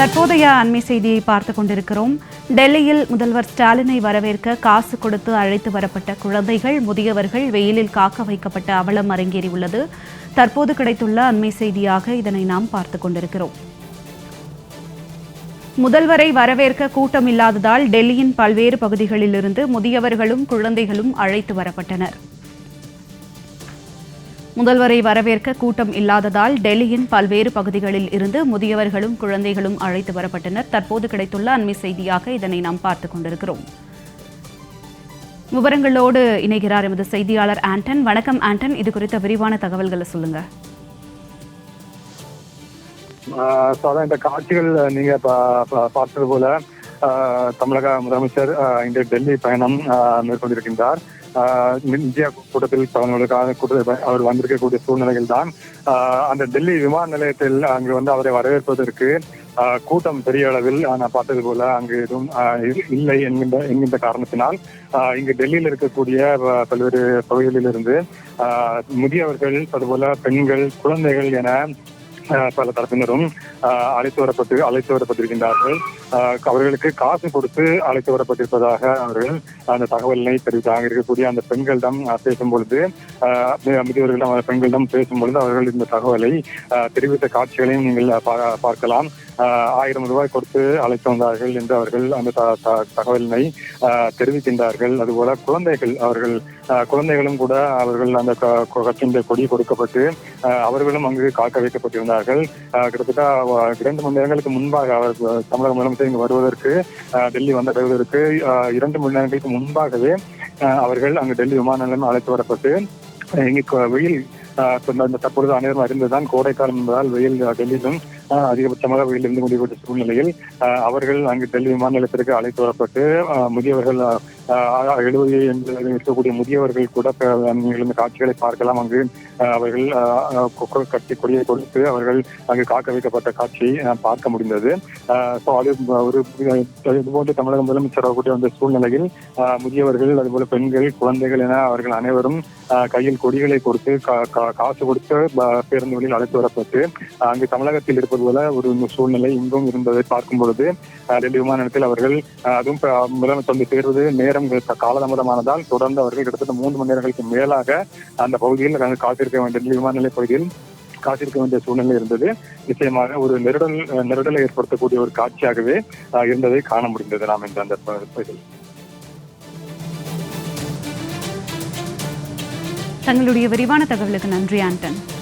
தற்போதைய அண்மை செய்தியை பார்த்து கொண்டிருக்கிறோம். டெல்லியில் முதல்வர் ஸ்டாலினை வரவேற்க காசு கொடுத்து அழைத்து வரப்பட்ட குழந்தைகள் முதியவர்கள் வெயிலில் காக்க வைக்கப்பட்ட அவலம் அரங்கேறியுள்ளது. தற்போது கிடைத்துள்ள அண்மை செய்தியாக இதனை நாம் பார்த்து கொண்டிருக்கிறோம். முதல்வரை வரவேற்க கூட்டம் இல்லாததால் டெல்லியின் பல்வேறு பகுதிகளிலிருந்து முதியவர்களும் குழந்தைகளும் அழைத்து வரப்பட்டனர். முதல்வரை வரவேற்க கூட்டம் இல்லாததால் டெல்லியின் பல்வேறு பகுதிகளில் இருந்து முதியவர்களும் குழந்தைகளும் அழைத்து வரப்பட்டனர். தற்போது கிடைத்துள்ள அண்மை செய்தியாக இதனை நாம் பார்த்துக் கொண்டிருக்கிறோம். விவரங்களோடு இணைகிறார் எமது செய்தியாளர் ஆண்டன். வணக்கம் ஆண்டன். இது குறித்த விரிவான தகவல்களை சொல்லுங்க. இந்த காட்சிகள் நீங்க பார்த்தது போல தமிழக முதலமைச்சர் இன்று டெல்லி பயணம் மேற்கொண்டிருக்கின்றார். இந்தியா கூட்டத்தில் கலந்துகளுக்காக கூட்டத்தில் அவர் வந்திருக்கக்கூடிய சூழ்நிலைகள் தான் ஆஹ் அந்த டெல்லி விமான நிலையத்தில் அங்கு வந்து அவரை வரவேற்பதற்கு ஆஹ் கூட்டம் பெரிய அளவில் நான் பார்த்தது போல அங்கு எதுவும் இ- இல்லை என்கின்ற என்கின்ற காரணத்தினால் இங்கு டெல்லியில் இருக்கக்கூடிய பல்வேறு பகுதிகளில் இருந்து ஆஹ் முதியவர்கள் அதுபோல பெண்கள் குழந்தைகள் என பல தரப்பினரும் ஆஹ் அழைத்து வரப்பட்டு அழைத்து வரப்பட்டிருக்கின்றார்கள். ஆஹ் அவர்களுக்கு காசு கொடுத்து அழைத்து வரப்பட்டிருப்பதாக அவர்கள் அந்த தகவலினை தெரிவித்தாங்க. இருக்கக்கூடிய அந்த பெண்களிடம் பேசும் பொழுது ஆஹ் முதியவர்களிடம் பெண்களிடம் பேசும் பொழுது அவர்கள் இந்த தகவலை தெரிவித்த காட்சிகளையும் நீங்கள் பா- பார்க்கலாம். ஆயிரம் ரூபாய் கொடுத்து அழைத்து வந்தார்கள் என்று அவர்கள் அந்த த- த- தகவலினை தெரிவிக்கின்றார்கள். அதுபோல குழந்தைகள் அவர்கள் குழந்தைகளும் கூட அவர்கள் அந்த க- கொடி கொடுக்கப்பட்டு அவர்களும் அங்கு காக்க வைக்கப்பட்டிருந்தார்கள். கிட்டத்தட்ட இரண்டு மணி நேரங்களுக்கு முன்பாக அவர் தமிழக முதலமைச்சர் இங்கு வருவதற்கு டெல்லி வந்த ஆஹ் இரண்டு மணி நேரங்களுக்கு முன்பாகவே அவர்கள் அங்கு டெல்லி விமான நிலையம் அழைத்து வரப்பட்டு இங்கு வெயில் தற்பொழுது அனைவரும் அறிந்துதான் கோடைக்காலம் என்பதால் வெயில் டெல்லியிலும் அதிகபட்சமாக வெயில் இருந்து கொண்டிருக்கூடிய சூழ்நிலையில் ஆஹ் அவர்கள் அங்கு டெல்லி விமான நிலையத்திற்கு அழைத்து வரப்பட்டு முதியவர்கள் எழுபது எண்பது இருக்கக்கூடிய முதியவர்கள் கூட ப- காட்சிகளை பார்க்கலாம். அங்கு அவர்கள் குக்கர் கட்டி கொடியை கொடுத்து அவர்கள் அங்கு காக்க வைக்கப்பட்ட காட்சியை பார்க்க முடிந்தது. ஸோ அது ஒரு இதுபோன்று தமிழக முதலமைச்சர் அவர்களுடைய அந்த சூழ்நிலையில் முதியவர்கள் அதுபோல பெண்கள் குழந்தைகள் என அவர்கள் அனைவரும் ஆஹ் கையில் கொடிகளை கொடுத்து கா- கா- காசு கொடுத்து ப- பேருந்துகளில் அழைத்து வரப்பட்டு அங்கு தமிழகத்தில் இருப்பது போல ஒரு சூழ்நிலை இங்கும் இருந்ததை பார்க்கும் பொழுது டெல்லி விமான நிலையத்தில் அவர்கள் அதுவும் முதலமைச்சர் வந்து சேர்வது நேரம் நேரம் காலதாமதமானதால் தொடர்ந்து அவர்கள் கிட்டத்தட்ட மூன்று மணி நேரங்களுக்கு மேலாக அந்த பகுதியில் அங்கு காத்திருக்க வேண்டிய விமான நிலைய பகுதியில் காத்திருக்க வேண்டிய சூழ்நிலை இருந்தது. நிச்சயமாக ஒரு நெருடல் நெருடலை ஏற்படுத்தக்கூடிய ஒரு காட்சியாகவே இருந்ததை காண முடிந்தது நாம் இந்த அந்த ப- பகுதியில். தங்களுடைய விரிவான தகவலுக்கு நன்றி ஆண்டன்.